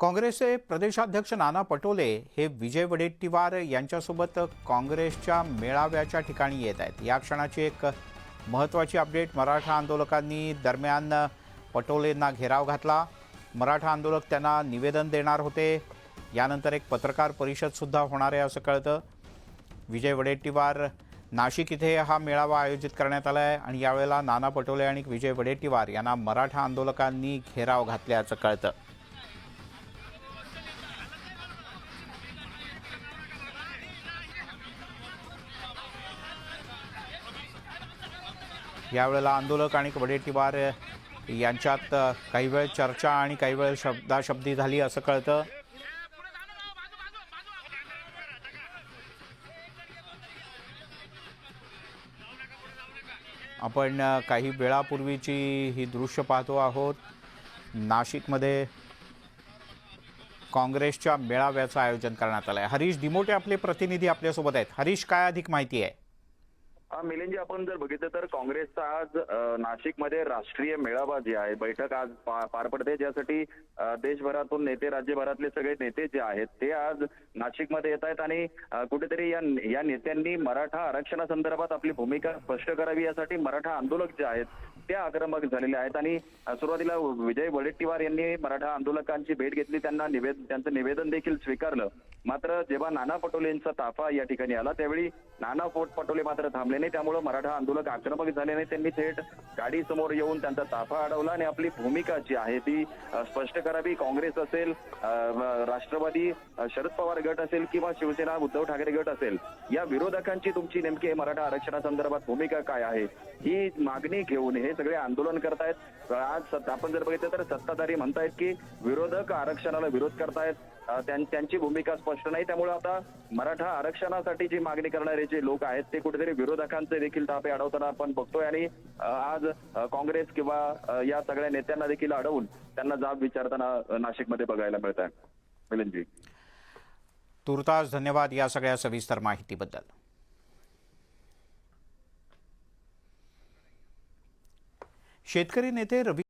काँग्रेसचे प्रदेशाध्यक्ष नाना पटोले हे विजय वडेट्टीवार यांच्यासोबत काँग्रेसच्या मेळाव्याच्या ठिकाणी येत आहेत. या क्षणाची एक महत्त्वाची अपडेट मराठा आंदोलकांनी दरम्यान पटोलेंना घेराव घातला. मराठा आंदोलक त्यांना निवेदन देणार होते. यानंतर एक पत्रकार परिषदसुद्धा होणार आहे असं कळतं. विजय वडेट्टीवार नाशिक इथे हा मेळावा आयोजित करण्यात आला आहे आणि यावेळेला नाना पटोले आणि विजय वडेट्टीवार यांना मराठा आंदोलकांनी घेराव घातल्याचं कळतं. यावेळेला आंदोलक आणि वडेट्टीवार यांच्यात काही वेळ चर्चा आणि काही वेळ शब्दाशब्दी झाली असं कळतं. आपण काही वेळापूर्वीची ही दृश्य पाहतो आहोत. नाशिकमध्ये काँग्रेसच्या मेळाव्याचं आयोजन करण्यात आलं आहे हरीश दिमोटे आपले प्रतिनिधी आपल्यासोबत आहेत. हरीश काय अधिक माहिती आहे? मिलिंदजी आपण जर बघितलं तर काँग्रेसचा आज नाशिकमध्ये राष्ट्रीय मेळावा जे आहे. बैठक आज पार पडते. ज्यासाठी देशभरातून नेते राज्यभरातले सगळे नेते जे आहेत ते आज नाशिकमध्ये येत आहेत आणि कुठेतरी या या नेत्यांनी मराठा आरक्षणासंदर्भात आपली भूमिका स्पष्ट करावी. यासाठी मराठा आंदोलक जे आहेत ते आक्रमक झालेले आहेत. आणि सुरुवातीला विजय वडेट्टीवार यांनी मराठा आंदोलकांची भेट घेतली. त्यांना निवेदन त्यांचं निवेदन देखील स्वीकारलं. मात्र जेव्हा नाना पटोलेंचा ताफा या ठिकाणी आला त्यावेळी नाना पोट पटोले मात्र थांबले नाही त्यामुळे मराठा आंदोलक आक्रमक झाले नाही त्यांनी थेट गाडी समोर येऊन त्यांचा ताफा अडवला आणि आपली भूमिका जी आहे ती स्पष्ट करावी काँग्रेस असेल राष्ट्रवादी शरद पवार गट असेल किंवा शिवसेना उद्धव ठाकरे गट असेल या विरोधकांची तुमची नेमकी मराठा आरक्षणासंदर्भात भूमिका काय आहे? ही मागणी घेऊन हे सगळे आंदोलन करतायत. आज आपण जर बघितलं तर सत्ताधारी म्हणतायत की विरोधक आरक्षणाला विरोध करतायत. त्यांची भूमिका स्पष्ट नाही. त्यामुळे आता मराठा आरक्षणासाठी जी मागणी करणारे जे लोक आहेत ते कुठेतरी विरोधकांचे देखील तापे अडवताना आपण बघतोय. आणि आज काँग्रेस किंवा या सगळ्या नेत्यांना देखील अडवून त्यांना जाब विचारताना नाशिकमध्ये बघायला मिळत आहे. मिलनजी. तुर्तास धन्यवाद या सगळ्या सविस्तर माहितीबद्दल. शेतकरी नेते रवी